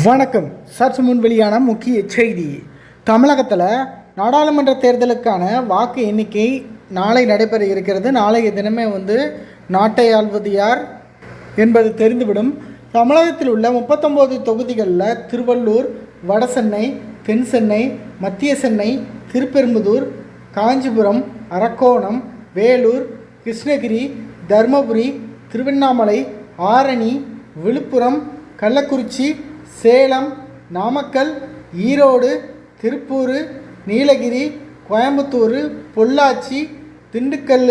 வணக்கம். சற்று முன் வெளியான முக்கிய செய்தி. தமிழகத்தில் நாடாளுமன்ற தேர்தலுக்கான வாக்கு எண்ணிக்கை நாளை நடைபெற இருக்கிறது. நாளைய தினமே வந்து நாட்டை ஆள்வது யார் என்பது தெரிந்துவிடும். தமிழகத்தில் உள்ள முப்பத்தொம்போது தொகுதிகளில் திருவள்ளூர் வடசென்னை தென் சென்னை மத்திய சென்னை திருப்பெரும்புதூர் காஞ்சிபுரம் அரக்கோணம் வேலூர் கிருஷ்ணகிரி தருமபுரி திருவண்ணாமலை ஆரணி விழுப்புரம் கள்ளக்குறிச்சி சேலம் நாமக்கல் ஈரோடு திருப்பூர் நீலகிரி கோயம்புத்தூர் பொள்ளாச்சி திண்டுக்கல்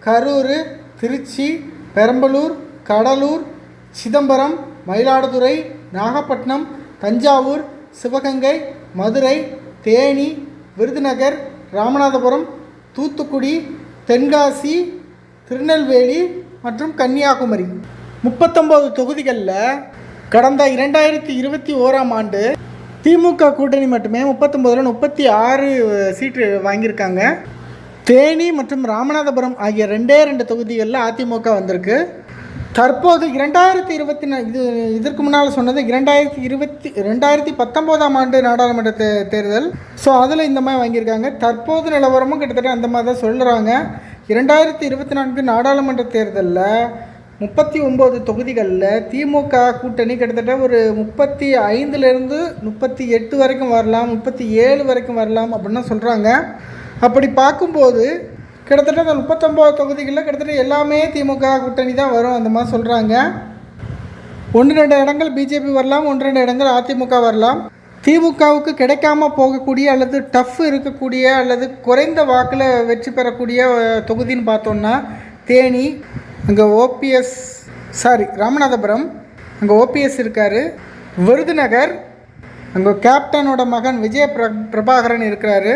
கரூர் திருச்சி பெரம்பலூர் கடலூர் சிதம்பரம் மயிலாடுதுறை நாகப்பட்டினம் தஞ்சாவூர் சிவகங்கை மதுரை தேனி விருதுநகர் ராமநாதபுரம் தூத்துக்குடி தென்காசி திருநெல்வேலி மற்றும் கன்னியாகுமரி. முப்பத்தொம்போது தொகுதிகளில் கடந்த இரண்டாயிரத்தி இருபத்தி ஓராம் ஆண்டு திமுக கூட்டணி மட்டுமே முப்பத்தொம்போதில் முப்பத்தி ஆறு சீட்டு வாங்கியிருக்காங்க. தேனி மற்றும் ராமநாதபுரம் ஆகிய ரெண்டே ரெண்டு தொகுதிகளில் அதிமுக வந்திருக்கு. தற்போது இரண்டாயிரத்தி இருபத்தி நா இது இதற்கு முன்னால் சொன்னது இரண்டாயிரத்தி இருபத்தி ரெண்டாயிரத்தி பத்தொம்போதாம் ஆண்டு நாடாளுமன்ற தே தேர்தல். ஸோ அதில் இந்த மாதிரி வாங்கியிருக்காங்க. தற்போது நிலவரமும் கிட்டத்தட்ட அந்த மாதிரி தான் சொல்கிறாங்க இரண்டாயிரத்தி இருபத்தி நான்கு நாடாளுமன்ற தேர்தலில் முப்பத்தி ஒம்பது தொகுதிகளில் திமுக கூட்டணி கிட்டத்தட்ட ஒரு முப்பத்தி ஐந்துலேருந்து முப்பத்தி எட்டு வரைக்கும் வரலாம் முப்பத்தி ஏழு வரைக்கும் வரலாம் அப்படின்னு சொல்கிறாங்க அப்படி பார்க்கும்போது கிட்டத்தட்ட அந்த முப்பத்தொம்போது தொகுதிகளில் கிட்டத்தட்ட எல்லாமே திமுக கூட்டணி தான் வரும் அந்த மாதிரி சொல்கிறாங்க ஒன்று ரெண்டு இடங்கள் பிஜேபி வரலாம் ஒன்று ரெண்டு இடங்கள் அதிமுக வரலாம். திமுகவுக்கு கிடைக்காம போகக்கூடிய அல்லது டஃப் இருக்கக்கூடிய அல்லது குறைந்த வாக்கில் வெற்றி பெறக்கூடிய தொகுதின்னு பார்த்தோன்னா தேனி அங்கே ஓபிஎஸ் சாரி ராமநாதபுரம். அங்கே ஓபிஎஸ் இருக்கார். விருதுநகர் அங்கே கேப்டனோட மகன் விஜய பிர பிரபாகரன் இருக்கிறாரு.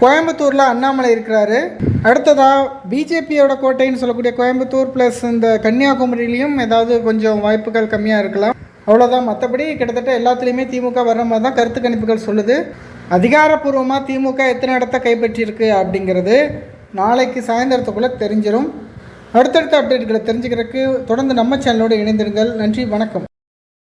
கோயம்புத்தூரில் அண்ணாமலை இருக்கிறாரு. அடுத்ததாக பிஜேபியோட கோட்டைன்னு சொல்லக்கூடிய கோயம்புத்தூர் ப்ளஸ் இந்த கன்னியாகுமரியிலையும் ஏதாவது கொஞ்சம் வாய்ப்புகள் கம்மியாக இருக்கலாம். அவ்வளோதான் மற்றபடி கிட்டத்தட்ட எல்லாத்துலேயுமே திமுக வர்ற மாதிரி தான் கருத்து கணிப்புகள் சொல்லுது. அதிகாரப்பூர்வமாக திமுக எத்தனை இடத்த கைப்பற்றியிருக்கு அப்படிங்கிறது நாளைக்கு சாயந்தரத்துக்குள்ளே தெரிஞ்சிடும் அடுத்தடுத்த அப்டேட்களை தெரிஞ்சுக்கிறதுக்கு தொடர்ந்து நம்ம சேனலோடு இணைந்திருங்கள். நன்றி வணக்கம்.